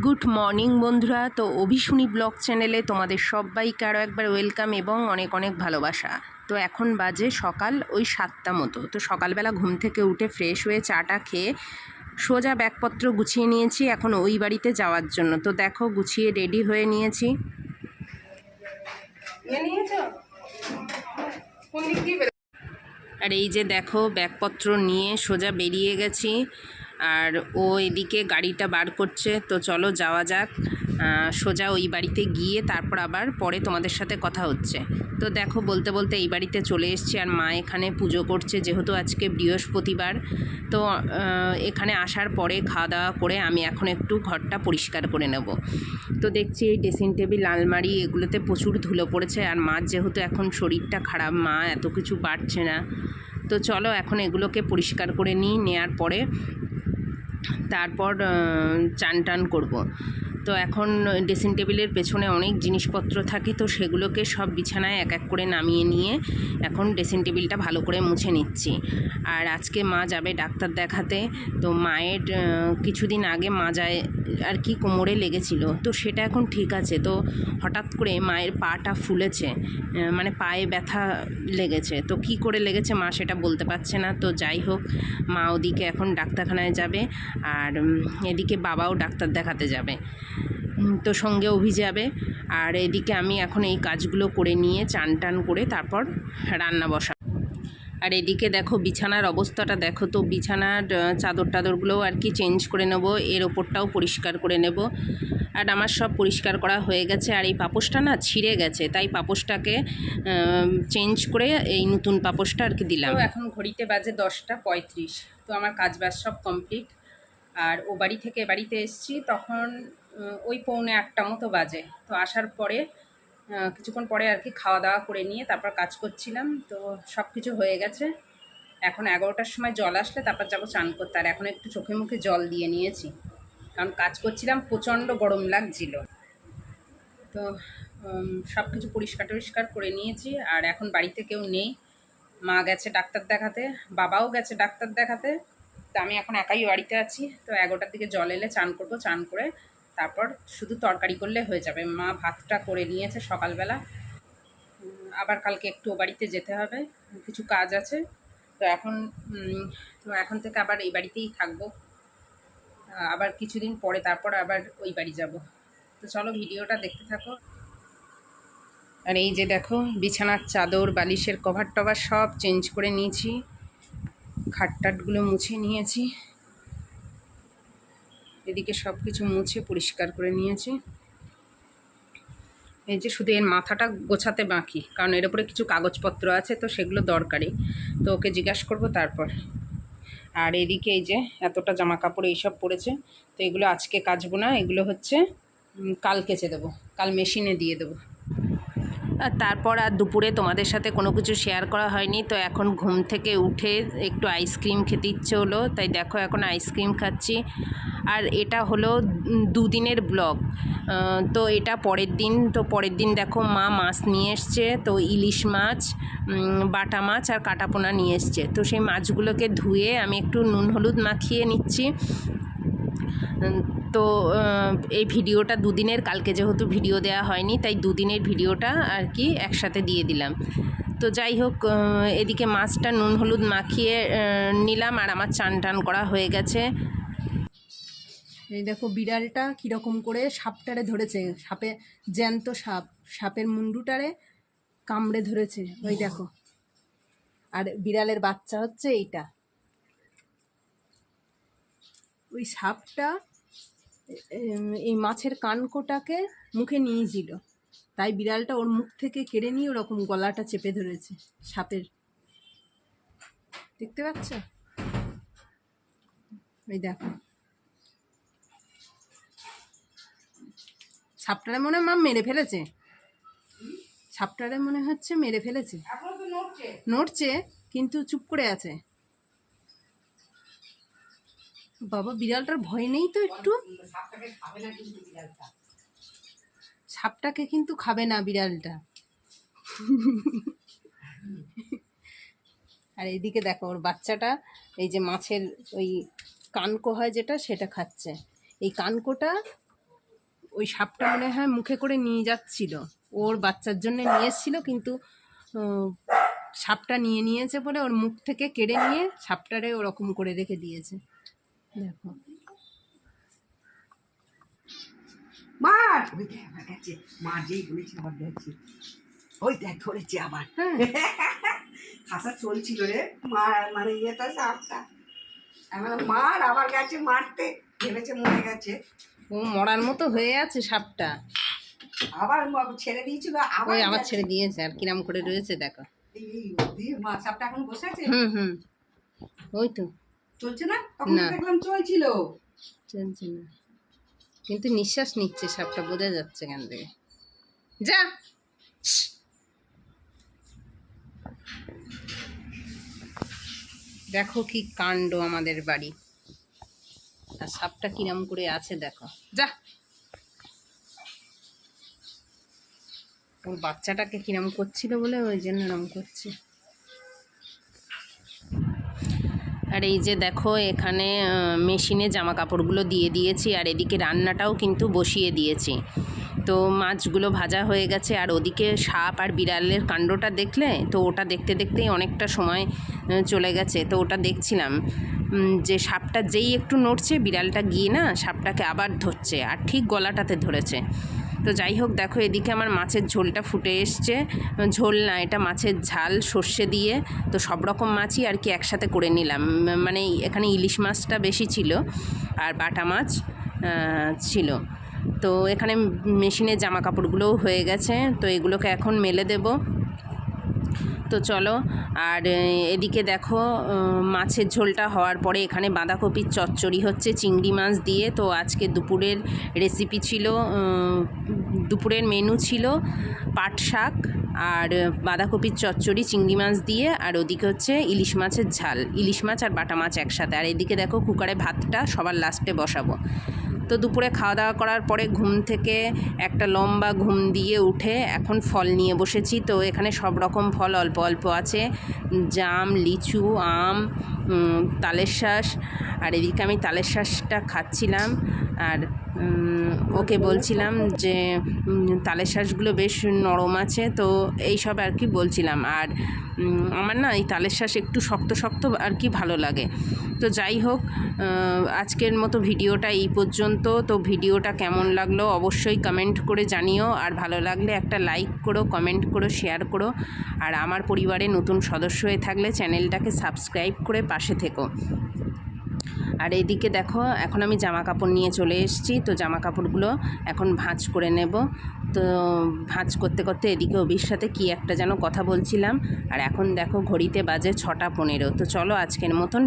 Good morning বন্ধুরা। তো অভিশুনি blog চ্যানেলে তোমাদের সবাইকে আরও একবার ওয়েলকাম এবং অনেক অনেক ভালোবাসা। তো এখন বাজে সকাল ওই সাতটা মতো। তো সকালবেলা ঘুম থেকে উঠে ফ্রেশ হয়ে চাটা খেয়ে সোজা ব্যাগপত্র গুছিয়ে নিয়েছি। এখন ওই বাড়িতে যাওয়ার জন্য। তো দেখো গুছিয়ে রেডি হয়ে নিয়েছি। আর এই যে দেখো ব্যাগপত্র নিয়ে সোজা বেরিয়ে গেছি। আর ও এদিকে গাড়িটা বার করছে। তো চলো যাওয়া যাক। সোজা ওই বাড়িতে গিয়ে তারপর আবার পরে তোমাদের সাথে কথা হচ্ছে। তো দেখো, বলতে বলতে এই বাড়িতে চলে এসছি আর মা এখানে পুজো করছে যেহেতু আজকে বৃহস্পতিবার। তো এখানে আসার পরে খাওয়া দাওয়া করে আমি এখন একটু ঘরটা পরিষ্কার করে নেব। তো দেখছি এই ড্রেসিং টেবিল, আলমারি এগুলোতে প্রচুর ধুলো পড়েছে আর মা যেহেতু এখন শরীরটা খারাপ, মা এত কিছু বাড়ছে না। তো চলো এখন এগুলোকে পরিষ্কার করে নিই নেওয়ার পরে তারপর চান টান করব। তো এখন ড্রেসিং টেবিলের পেছনে অনেক জিনিসপত্র থাকে, তো সেগুলোকে সব বিছানায় এক এক করে নামিয়ে নিয়ে এখন ড্রেসিং টেবিলটা ভালো করে মুছে নিচ্ছি। আর আজকে মা যাবে ডাক্তার দেখাতে, তো মায়ের কিছুদিন আগে মা যায়, আর কি কোমরে লেগেছিল, তো সেটা এখন ঠিক আছে, তো হঠাৎ করে মায়ের পাটা ফুলেছে মানে পায়ে ব্যথা লেগেছে, তো কি করে লেগেছে মা সেটা বলতে পারছে না, তো যাই হোক, মা ওদিকে এখন ডাক্তারখানায় যাবে, আর এদিকে বাবাও ডাক্তার দেখাতে যাবে। তো সঙ্গে অভি যাবে। আর এদিকে আমি এখন এই কাজগুলো করে নিয়ে চান টান করে তারপর রান্না বসা আর এদিকে দেখো বিছানার অবস্থাটা। দেখো তো বিছানার চাদর টাদরগুলোও আর কি চেঞ্জ করে নেব। এর ওপরটাও পরিষ্কার করে নেব। আর আমার সব পরিষ্কার করা হয়ে গেছে। আর এই পাপোশটা না ছিঁড়ে গেছে। তাই পাপোশটাকে চেঞ্জ করে এই নতুন পাপোশটা আর কি দিলাম। এখন ঘড়িতে বাজে দশটা পঁয়ত্রিশ। তো আমার কাজ বাজ সব কমপ্লিট। আর ও বাড়ি থেকে বাড়িতে এসেছি। তখন ওই পৌনে আটটা মতো বাজে। তো আসার পরে কিছুক্ষণ পরে আর কি খাওয়া দাওয়া করে নিয়ে তারপর কাজ করছিলাম। তো সব কিছু হয়ে গেছে। এখন এগারোটার সময় জল আসলে তারপর যাব চান করতে। আর এখন একটু চোখে মুখে জল দিয়ে নিয়েছি। কারণ কাজ করছিলাম, প্রচণ্ড গরম লাগছিল। তো সব কিছু পরিষ্কার টরিষ্কার করে নিয়েছি। আর এখন বাড়িতে কেউ নেই। মা গেছে ডাক্তার দেখাতে, বাবাও গেছে ডাক্তার দেখাতে। তো আমি এখন একাই বাড়িতে আছি। তো এগারোটার দিকে জল এলে চান করব চান করে তারপর শুধু তরকারি করলে হয়ে যাবে। মা ভাতটা করে নিয়েছে সকালবেলা। আবার কালকে একটু বাড়িতে যেতে হবে, কিছু কাজ আছে। তো এখন তো এখন থেকে আবার এই বাড়িতেই থাকব। আবার কিছুদিন পরে তারপর আবার ওই বাড়ি যাব। তো চলো ভিডিওটা দেখতে থাকো। আর এই যে দেখো, বিছানার চাদর, বালিশের কভার টভার সব চেঞ্জ করে নিয়েছি। খাট টাটগুলো মুছে নিয়েছি। এদিকে সব কিছু মুছে পরিষ্কার করে নিয়েছি। এই যে শুধু এর মাথাটা গোছাতে বাকি, কারণ এর উপরে কিছু কাগজপত্র আছে, তো সেগুলো দরকারি। তো ওকে জিজ্ঞাসা করব তারপর। আর এদিকে এই যে এতটা জামা কাপড় এইসব পড়েছে, তো এগুলো আজকে কাচবো না, এগুলো হচ্ছে কাল কেচে দেবো, কাল মেশিনে দিয়ে দেবো। তারপর আর দুপুরে তোমাদের সাথে কোনো কিছু শেয়ার করা হয়নি, তো এখন ঘুম থেকে উঠে একটু আইসক্রিম খেতে ইচ্ছে হলো, তাই দেখো এখন আইসক্রিম খাচ্ছি। আর এটা হলো দুদিনের ব্লগ। তো এটা পরের দিন, তো পরের দিন দেখো মা মাছ নিয়ে এসছে, তো ইলিশ মাছ বাটা মাছ আর কাটাপোনা নিয়ে এসছে। তো সেই মাছগুলোকে ধুয়ে আমি একটু নুন হলুদ মাখিয়ে নিচ্ছি। তো এই ভিডিওটা দুদিনের, কালকে যেহেতু ভিডিও দেওয়া হয়নি, তাই দুদিনের ভিডিওটা আর কি একসাথে দিয়ে দিলাম। তো যাই হোক এদিকে মাছটা নুন হলুদ মাখিয়ে নিলাম আর আমার চান টান করা হয়ে গেছে। এই দেখো বিড়ালটা কীরকম করে সাপটারে ধরেছে। সাপে জ্যান্ত সাপ। সাপের মুন্ডুটারে কামড়ে ধরেছে। ওই দেখো। আর বিড়ালের বাচ্চা হচ্ছে এইটা। ওই সাপটা এই মাছের কানকোটাকে মুখে নিয়েছিল তাই বিড়ালটা ওর মুখ থেকে কেড়ে নিয়ে ওরকম গলাটা চেপে ধরেছে সাপের। দেখতে পাচ্ছ? ওই দেখো। সাপটারে মনে হয় মা মেরে ফেলেছে। সাপটারে মনে হচ্ছে মেরে ফেলেছে। নড়ছে। কিন্তু চুপ করে আছে। বাবা বিড়ালটার ভয় নেই তো একটু? সাপটাকে কিন্তু খাবে না বিড়ালটা। আর এইদিকে দেখো ওর বাচ্চাটা এই যে মাছের ওই কানকো হয় যেটা সেটা খাচ্ছে। এই কানকোটা ওই সাপটা মনে হয় মুখে করে নিয়ে যাচ্ছিল। ওর বাচ্চার জন্য নিয়ে এসেছিল কিন্তু সাপটা নিয়ে নিয়েছে বলে ওর মুখ থেকে কেড়ে নিয়ে সাপটারে ওরকম করে রেখে দিয়েছে। দেখো। মার ওই দেখ আবার গেছে মা যেই বলেছে আবার গেছে ওই দেখ ধরেছে আবার। হ্যাঁ। খাসা চলছিল রে মার মানে সাপটা। এবার মার আবার গেছে মারতে ভেবেছে মরে গেছে। ও মরার মতো হয়ে আছে সাপটা। আবার ছেড়ে দিয়েছিল আবার আবার ছেড়ে দিয়েছে আর কিরাম করে রয়েছে দেখো। এই, এই, মা সাপটা এখন বসে আছে? হুম হুম। ওই তো। চলছে না? তখন দেখলাম চলছিল। চলছে না। কিন্তু নিঃশ্বাস নিচ্ছে সাপটা বোঝা যাচ্ছে এখান থেকে। যা। দেখো কি কাণ্ড আমাদের বাড়ি। আর সাপটা কিরম করে আছে দেখো। যা। ওর বাচ্চাটাকে কিরম করছিল বলে ওই জন্য এরম করছে। আর এই যে দেখো, এখানে মেশিনে জামা কাপড়গুলো দিয়ে দিয়েছি, আর এদিকে রান্নাটাও কিন্তু বসিয়ে দিয়েছি। তো মাছগুলো ভাজা হয়ে গেছে আর ওদিকে সাপ আর বিড়ালের কাণ্ডটা দেখলে তো ওটা দেখতে দেখতেই অনেকটা সময় চলে গেছে। তো ওটা দেখছিলাম যে সাপটা যেই একটু নড়ছে, বিড়ালটা গিয়ে না সাপটাকে আবার ধরছে আর ঠিক গলাটাতে ধরেছে। তো যাই হোক, দেখো এদিকে আমার মাছের ঝোলটা ফুটে এসছে। ঝোল না, এটা মাছের ঝাল সর্ষে দিয়ে। তো সব রকম মাছই আর কি একসাথে করে নিলাম। মানে এখানে ইলিশ মাছটা বেশি ছিল আর বাটা মাছ ছিল। তো এখানে মেশিনে জামা কাপড়গুলোও হয়ে গেছে, তো এগুলোকে এখন মেলে দেব। তো চলো, আর এদিকে দেখো মাছের ঝোলটা হওয়ার পরে এখানে বাঁধাকপির চচ্চড়ি হচ্ছে, চিংড়ি মাছ দিয়ে। তো আজকে দুপুরের রেসিপি ছিল দুপুরের মেনু ছিল পাট শাক। আর বাঁধাকপির চচ্চড়ি, চিংড়ি মাছ দিয়ে, আর ওদিকে হচ্ছে ইলিশ মাছের ঝাল। ইলিশ মাছ আর বাটা মাছ একসাথে। আর এদিকে দেখো কুকারে ভাতটা সবার লাস্টে বসাবো। তো দুপুরে খাওয়া দাওয়া করার পরে ঘুম থেকে একটা লম্বা ঘুম দিয়ে উঠে এখন ফল নিয়ে বসেছি। তো এখানে সব রকম ফল অল্প অল্প আছে। জাম, লিচু, আম তালের শাঁস। আর এদিকে আমি তালের শাঁসটা খাচ্ছিলাম। আর ওকে বলছিলাম যে তালের শাঁসগুলো বেশ নরম আছে, তো এই সব আর কি বলছিলাম। আর আমার না এই তালের শাঁস একটু শক্ত শক্ত আর কি ভালো লাগে। তো যাই হোক আজকের মতো ভিডিওটা এই পর্যন্ত। তো ভিডিওটা কেমন লাগল অবশ্যই কমেন্ট করে জানিও। আর ভালো লাগলে একটা লাইক করো, কমেন্ট করো, শেয়ার করো। আর আমার পরিবারে নতুন সদস্য হয়ে থাকলে চ্যানেলটাকে সাবস্ক্রাইব করে পাশে থেকো। আর এইদিকে দেখো, এখন আমি জামা কাপড় নিয়ে চলে এসেছি, তো জামা কাপড়গুলো এখন ভাঁজ করে নেব। তো ভাঁজ করতে করতে এদিকে অভির সাথে কী একটা যেন কথা বলছিলাম। আর এখন দেখো, ঘড়িতে বাজে ছটা পনেরো, তো চলো আজকের মতন